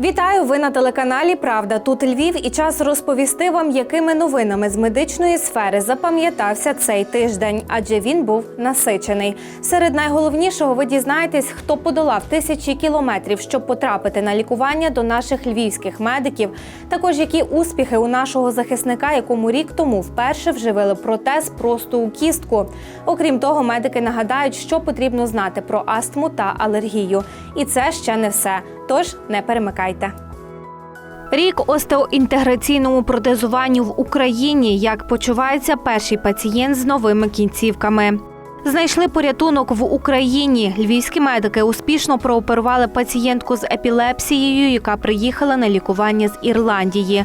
Вітаю! Ви на телеканалі Правда тут Львів і час розповісти вам, якими новинами з медичної сфери запам'ятався цей тиждень, адже він був насичений. Серед найголовнішого ви дізнаєтесь, хто подолав тисячі кілометрів, щоб потрапити на лікування до наших львівських медиків. Також які успіхи у нашого захисника, якому рік тому вперше вживили протез просто у кістку. Окрім того, медики нагадають, що потрібно знати про астму та алергію. І це ще не все. Тож не перемикайте. Рік остеоінтеграційному протезуванню в Україні. Як почувається перший пацієнт з новими кінцівками. Знайшли порятунок в Україні. Львівські медики успішно прооперували пацієнтку з епілепсією, яка приїхала на лікування з Ірландії.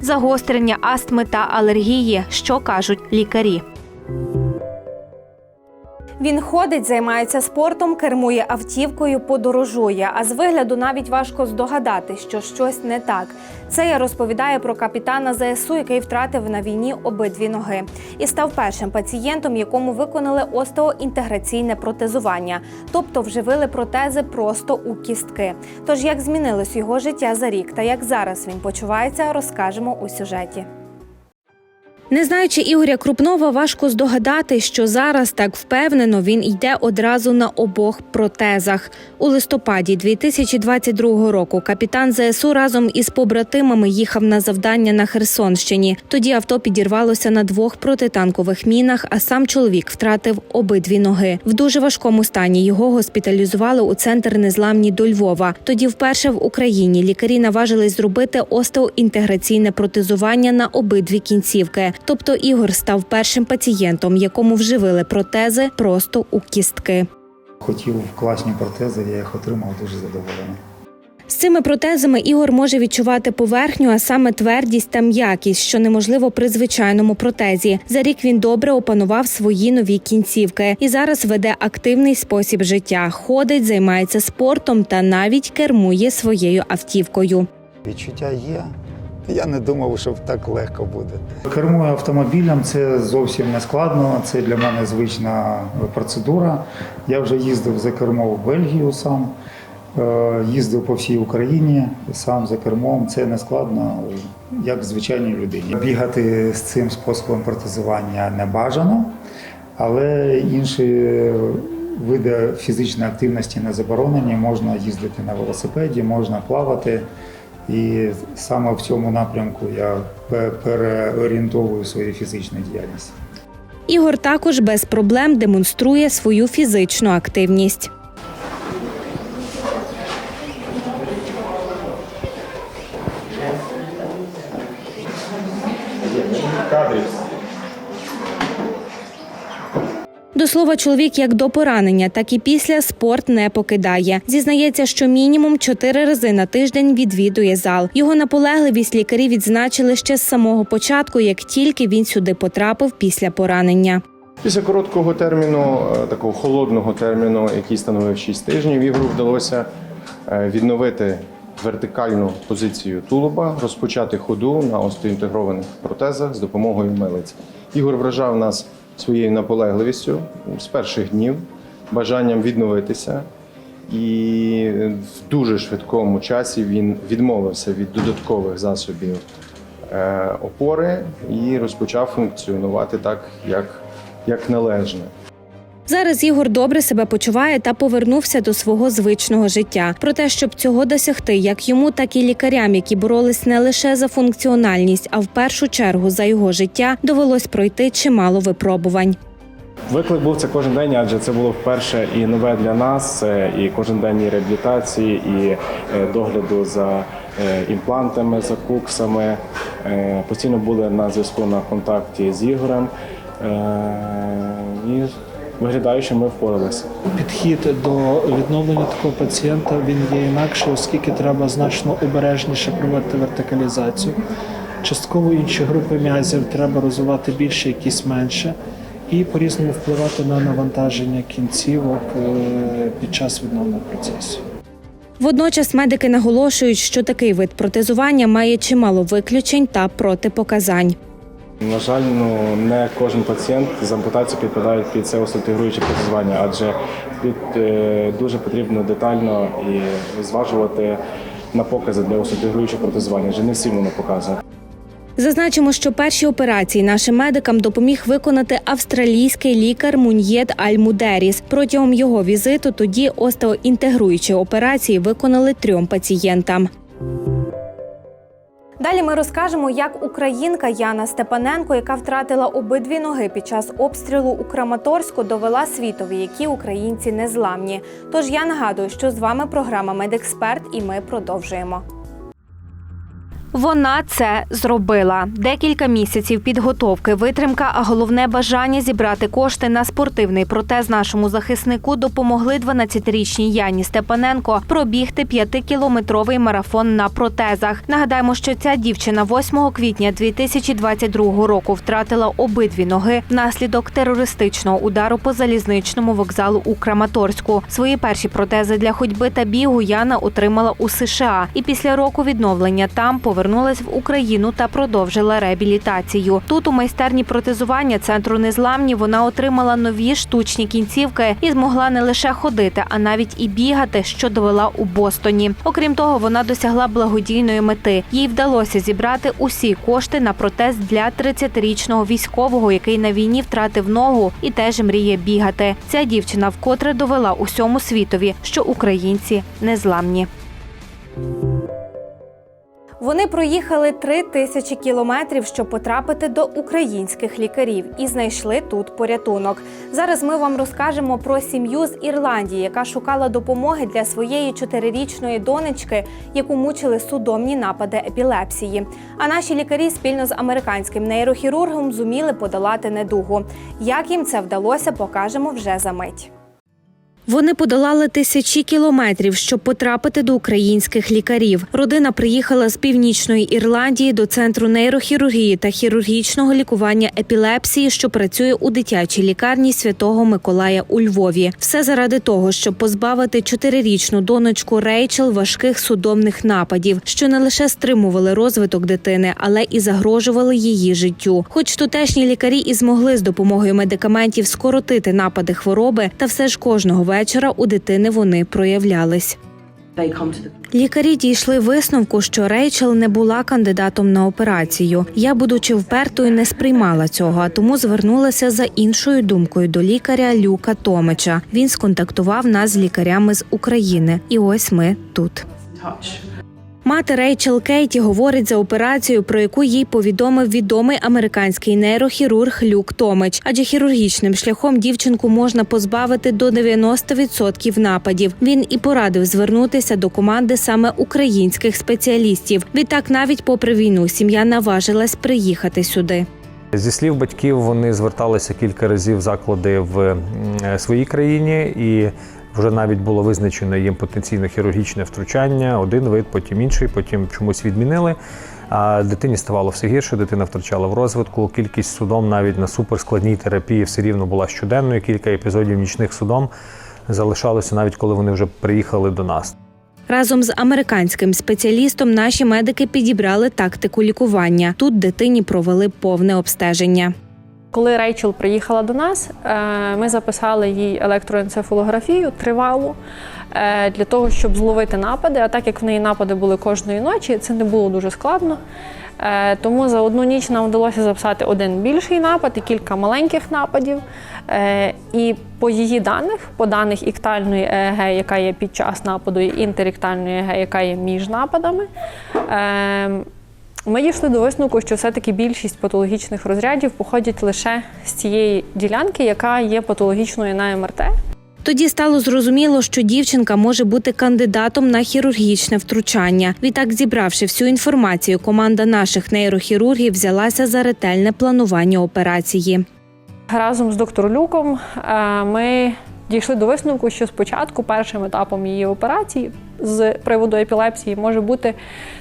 Загострення астми та алергії, що кажуть лікарі. Він ходить, займається спортом, кермує автівкою, подорожує. А з вигляду навіть важко здогадати, що щось не так. Це я розповідаю про капітана ЗСУ, який втратив на війні обидві ноги, і став першим пацієнтом, якому виконали остеоінтеграційне протезування, тобто вживили протези просто у кістки. Тож як змінилось його життя за рік та як зараз він почувається, розкажемо у сюжеті. Не знаючи Ігоря Крупнова, важко здогадати, що зараз так впевнено він йде одразу на обох протезах. У листопаді 2022 року капітан ЗСУ разом із побратимами їхав на завдання на Херсонщині. Тоді авто підірвалося на двох протитанкових мінах, а сам чоловік втратив обидві ноги. В дуже важкому стані його госпіталізували у центр незламні до Львова. Тоді вперше в Україні лікарі наважились зробити остеоінтеграційне протезування на обидві кінцівки. Тобто Ігор став першим пацієнтом, якому вживили протези просто у кістки. Хотів класні протези, я їх отримав дуже задоволений. З цими протезами Ігор може відчувати поверхню, а саме твердість та м'якість, що неможливо при звичайному протезі. За рік він добре опанував свої нові кінцівки і зараз веде активний спосіб життя. Ходить, займається спортом та навіть кермує своєю автівкою. Відчуття є. Я не думав, що так легко буде. Кермую автомобілем це зовсім не складно. Це для мене звична процедура. Я вже їздив за кермо в Бельгію сам, е, їздив по всій Україні сам за кермом. Це не складно, як звичайній людині. Бігати з цим способом протезування не бажано, але інші види фізичної активності не заборонені. Можна їздити на велосипеді, можна плавати. І саме в цьому напрямку я переорієнтовую свою фізичну діяльність. Ігор також без проблем демонструє свою фізичну активність. До слова, чоловік як до поранення, так і після спорт не покидає. Зізнається, що мінімум чотири рази на тиждень відвідує зал. Його наполегливість лікарі відзначили ще з самого початку, як тільки він сюди потрапив після поранення. Після короткого терміну, е, такого холодного терміну, який становив 6 тижнів, Ігору вдалося е, відновити вертикальну позицію тулуба, розпочати ходу на остеоінтегрованих протезах з допомогою милиць. Ігор вражав нас своєю наполегливістю з перших днів, бажанням відновитися. І в дуже швидкому часі він відмовився від додаткових засобів е, опори і розпочав функціонувати так, як, як належне. Зараз Ігор добре себе почуває та повернувся до свого звичного життя. Проте, щоб цього досягти, як йому, так і лікарям, які боролись не лише за функціональність, а в першу чергу за його життя, довелось пройти чимало випробувань. Виклик був це кожен день, адже це було вперше і нове для нас, і кожен день і реабілітації, і е, догляду за е, імплантами, за куксами. Е, Постійно були на зв'язку на контакті з Ігорем. Е, виглядаю, що ми впоралися. Підхід до відновлення такого пацієнта він є інакший, оскільки треба значно обережніше проводити вертикалізацію. Частково інші групи м'язів треба розвивати більше, якісь менше, і по-різному впливати на навантаження кінцівок е, під час відновлення процесу. Водночас медики наголошують, що такий вид протезування має чимало виключень та протипоказань. На жаль, ну не кожен пацієнт з ампутацією підпадає під це остеотигруюче протезування, адже тут е, дуже потрібно детально і зважувати на покази для остеотигруючого протезування, адже не всі воно показує. Зазначимо, що перші операції нашим медикам допоміг виконати австралійський лікар Муньєт Аль-Мудеріс. Протягом його візиту тоді остеоінтегруючі операції виконали трьом пацієнтам. Далі ми розкажемо, як українка Яна Степаненко, яка втратила обидві ноги під час обстрілу у Краматорську, довела світові, які українці незламні. Тож я нагадую, що з вами програма Медексперт, і ми продовжуємо. Вона це зробила. Декілька місяців підготовки, витримка, а головне бажання зібрати кошти на спортивний протез нашому захиснику допомогли 12-річній Яні Степаненко пробігти п'ятикілометровий марафон на протезах. Нагадаємо, що ця дівчина 8 квітня 2022 року втратила обидві ноги внаслідок терористичного удару по залізничному вокзалу у Краматорську. Свої перші протези для ходьби та бігу Яна отримала у США і після року відновлення там повернулась в Україну та продовжила реабілітацію. Тут у майстерні протезування центру незламні вона отримала нові штучні кінцівки і змогла не лише ходити, а навіть і бігати, що довела у Бостоні. Окрім того, вона досягла благодійної мети. Їй вдалося зібрати усі кошти на протез для 30-річного військового, який на війні втратив ногу і теж мріє бігати. Ця дівчина вкотре довела усьому світові, що українці незламні. Вони проїхали три тисячі кілометрів, щоб потрапити до українських лікарів, і знайшли тут порятунок. Зараз ми вам розкажемо про сім'ю з Ірландії, яка шукала допомоги для своєї чотирирічної донечки, яку мучили судомні напади епілепсії. А наші лікарі спільно з американським нейрохірургом зуміли подолати недугу. Як їм це вдалося, покажемо вже за мить. Вони подолали тисячі кілометрів, щоб потрапити до українських лікарів. Родина приїхала з північної Ірландії до центру нейрохірургії та хірургічного лікування епілепсії, що працює у дитячій лікарні святого Миколая у Львові. Все заради того, щоб позбавити чотирирічну донечку Рейчел важких судомних нападів, що не лише стримували розвиток дитини, але і загрожували її життю. Хоч тутешні лікарі і змогли з допомогою медикаментів скоротити напади хвороби, та все ж кожного вечора у дитини вони проявлялись. Лікарі дійшли висновку, що Рейчел не була кандидатом на операцію. Я, будучи впертою, не сприймала цього, а тому звернулася за іншою думкою до лікаря Люка Томича. Він сконтактував нас з лікарями з України, і ось ми тут. Мати Рейчел Кейті говорить за операцію, про яку їй повідомив відомий американський нейрохірург Люк Томич. Адже хірургічним шляхом дівчинку можна позбавити до 90% нападів. Він і порадив звернутися до команди саме українських спеціалістів. Відтак, навіть попри війну, сім'я наважилась приїхати сюди. Зі слів батьків, вони зверталися кілька разів в заклади в е, своїй країні, і вже навіть було визначено їм потенційно хірургічне втручання, один вид, потім інший, потім чомусь відмінили. А дитині ставало все гірше, дитина втрачала в розвитку. Кількість судом навіть на суперскладній терапії все рівно була щоденною. Кілька епізодів нічних судом залишалося навіть коли вони вже приїхали до нас. Разом з американським спеціалістом наші медики підібрали тактику лікування. Тут дитині провели повне обстеження. Коли Рейчел приїхала до нас, е, ми записали їй електроенцефалографію тривалу е, для того, щоб зловити напади. А так як в неї напади були кожної ночі, це не було дуже складно. Е, Тому за одну ніч нам вдалося записати один більший напад і кілька маленьких нападів. І по її даних, по даних іктальної ЕЕГ, яка є під час нападу, і інтеріктальної ЕЕГ, яка є між нападами. Ми дійшли до висновку, що все-таки більшість патологічних розрядів походять лише з цієї ділянки, яка є патологічною на МРТ. Тоді стало зрозуміло, що дівчинка може бути кандидатом на хірургічне втручання. Відтак, зібравши всю інформацію, команда наших нейрохірургів взялася за ретельне планування операції. Разом з доктором Люком е, ми дійшли до висновку, що спочатку першим етапом її операції з приводу епілепсії може бути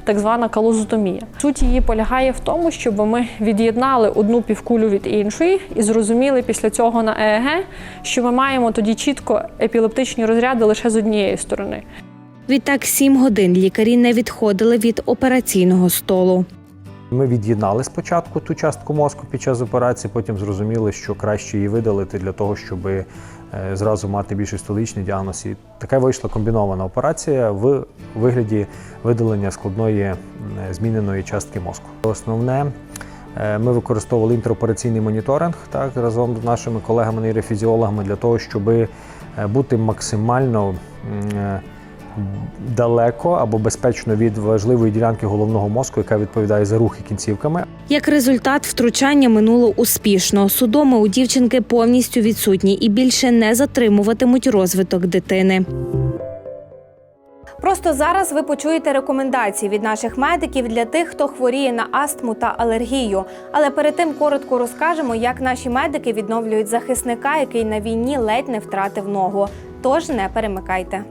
так звана калозотомія. Суть її полягає в тому, щоб ми від'єднали одну півкулю від іншої і зрозуміли після цього на ЕЕГ, що ми маємо тоді чітко епілептичні розряди лише з однієї сторони. Відтак сім годин лікарі не відходили від операційного столу. Ми від'єднали спочатку ту частку мозку під час операції, потім зрозуміли, що краще її видалити для того, щоб зразу мати більш столичний діагноз. І така вийшла комбінована операція в вигляді видалення складної зміненої частки мозку. Основне. е, Ми використовували інтеропераційний моніторинг так разом з нашими колегами-нейрофізіологами для того, щоб е, бути максимально е, далеко або безпечно від важливої ділянки головного мозку, яка відповідає за рухи кінцівками. Як результат, втручання минуло успішно. Судоми у дівчинки повністю відсутні і більше не затримуватимуть розвиток дитини. Просто зараз ви почуєте рекомендації від наших медиків для тих, хто хворіє на астму та алергію. Але перед тим коротко розкажемо, як наші медики відновлюють захисника, який на війні ледь не втратив ногу. Тож не перемикайте.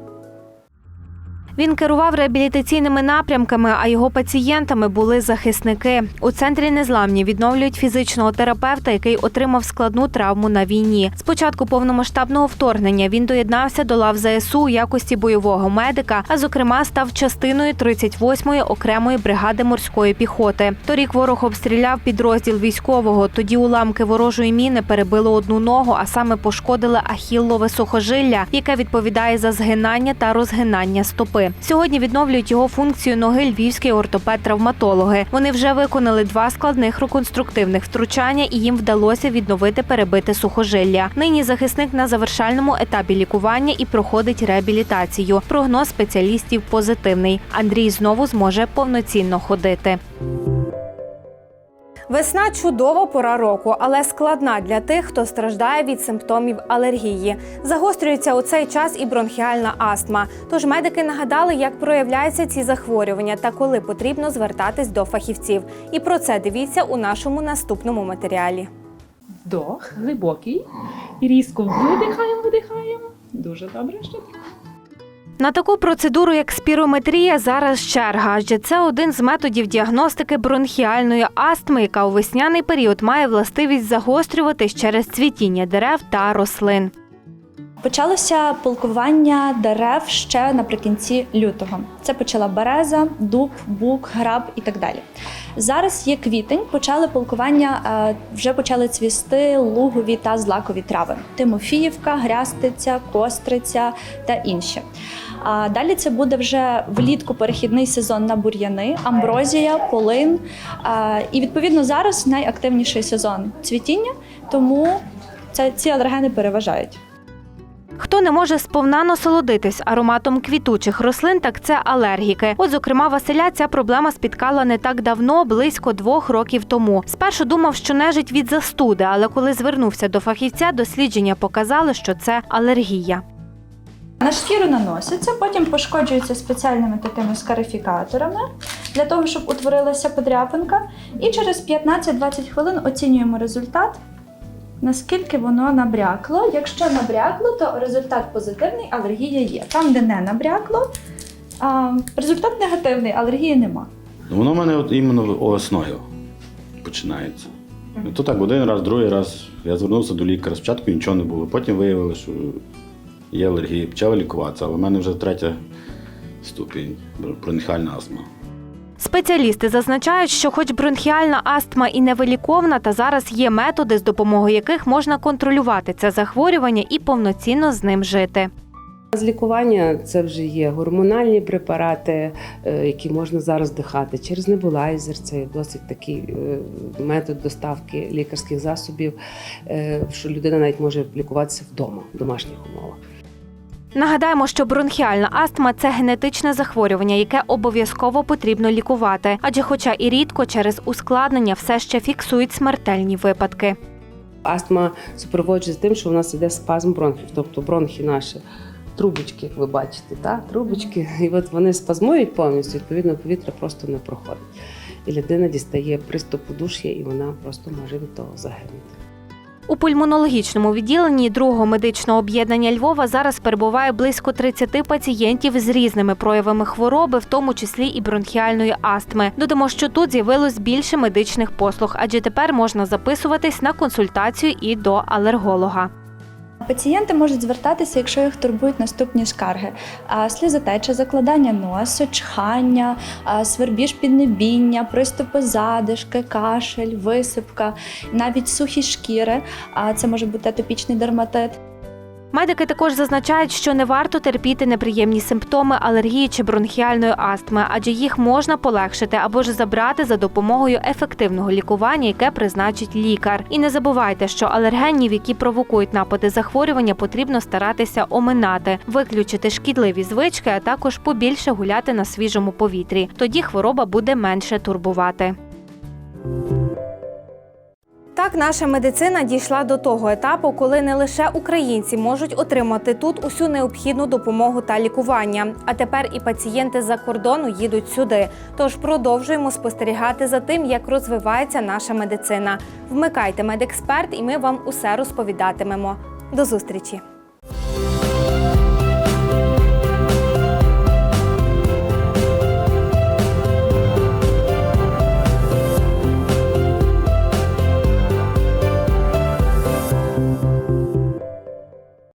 Він керував реабілітаційними напрямками, а його пацієнтами були захисники. У центрі незламні відновлюють фізичного терапевта, який отримав складну травму на війні. З початку повномасштабного вторгнення він доєднався до лав ЗСУ у якості бойового медика, а зокрема став частиною 38-ї окремої бригади морської піхоти. Торік ворог обстріляв підрозділ військового. Тоді уламки ворожої міни перебили одну ногу, а саме пошкодили ахіллове сухожилля, яке відповідає за згинання та розгинання стопи. Сьогодні відновлюють його функцію ноги львівські ортопед-травматологи. Вони вже виконали два складних реконструктивних втручання, і їм вдалося відновити перебите сухожилля. Нині захисник на завершальному етапі лікування і проходить реабілітацію. Прогноз спеціалістів позитивний. Андрій знову зможе повноцінно ходити. Весна чудова пора року, але складна для тих, хто страждає від симптомів алергії. Загострюється у цей час і бронхіальна астма. Тож медики нагадали, як проявляються ці захворювання та коли потрібно звертатись до фахівців. І про це дивіться у нашому наступному матеріалі. Вдох, глибокий. І різко видихаємо, видихаємо. Дуже добре, ще так. На таку процедуру, як спірометрія, зараз черга, адже це один з методів діагностики бронхіальної астми, яка у весняний період має властивість загострюватись через цвітіння дерев та рослин. Почалося полкування дерев ще наприкінці лютого. Це почала береза, дуб, бук, граб і так далі. Зараз є квітень, почали полкування, е, вже почали цвісти лугові та злакові трави: Тимофіївка, Грястиця, Костриця та інші. А далі це буде вже влітку перехідний сезон на бур'яни, амброзія, полин. І відповідно зараз найактивніший сезон цвітіння, тому це ці алергени переважають. Хто не може сповна насолодитись ароматом квітучих рослин, так це алергіки. От, зокрема, Василя ця проблема спіткала не так давно, близько двох років тому. Спершу думав, що нежить від застуди, але коли звернувся до фахівця, дослідження показали, що це алергія. На шкіру наноситься, потім пошкоджується спеціальними такими скарифікаторами для того, щоб утворилася подряпинка. І через 15-20 хвилин оцінюємо результат, наскільки воно набрякло. Якщо набрякло, то результат позитивний, алергія є. Там, де не набрякло, а, результат негативний, алергії нема. Воно в мене от іменно весною починається. І То так, один раз, другий раз. Я звернувся до лікаря. Спочатку нічого не було. Потім виявили, що є алергія. Почали лікуватися, але в мене вже третя ступінь бронхіальна астма. Спеціалісти зазначають, що, хоч бронхіальна астма і невиліковна, та зараз є методи, з допомогою яких можна контролювати це захворювання і повноцінно з ним жити. З лікування це вже є гормональні препарати, е, які можна зараз дихати через небулайзер. Це досить такий е, метод доставки лікарських засобів, е, що людина навіть може лікуватися вдома в домашніх умовах. Нагадаємо, що бронхіальна астма це генетичне захворювання, яке обов'язково потрібно лікувати. Адже, хоча і рідко через ускладнення все ще фіксують смертельні випадки. Астма супроводжується тим, що у нас іде спазм бронхів, тобто бронхи наші. Трубочки, як ви бачите, та? трубочки, і от вони спазмують повністю, відповідно, повітря просто не проходить. І людина дістає приступ удуш'я, і вона просто може від того загинути. У пульмонологічному відділенні другого медичного об'єднання Львова зараз перебуває близько 30 пацієнтів з різними проявами хвороби, в тому числі і бронхіальної астми. Додамо, що тут з'явилось більше медичних послуг, адже тепер можна записуватись на консультацію і до алерголога. Пацієнти можуть звертатися, якщо їх турбують наступні скарги: слізотеча, закладання носу, чхання, свербіж піднебіння, приступи задишки, кашель, висипка, навіть сухі шкіри. Це може бути атопічний дерматит. Медики також зазначають, що не варто терпіти неприємні симптоми алергії чи бронхіальної астми, адже їх можна полегшити або ж забрати за допомогою ефективного лікування, яке призначить лікар. І не забувайте, що алергенів, які провокують напади захворювання, потрібно старатися оминати, виключити шкідливі звички, а також побільше гуляти на свіжому повітрі. Тоді хвороба буде менше турбувати. Так, наша медицина дійшла до того етапу, коли не лише українці можуть отримати тут усю необхідну допомогу та лікування. А тепер і пацієнти з-за кордону їдуть сюди. Тож продовжуємо спостерігати за тим, як розвивається наша медицина. Вмикайте медексперт, і ми вам усе розповідатимемо. До зустрічі!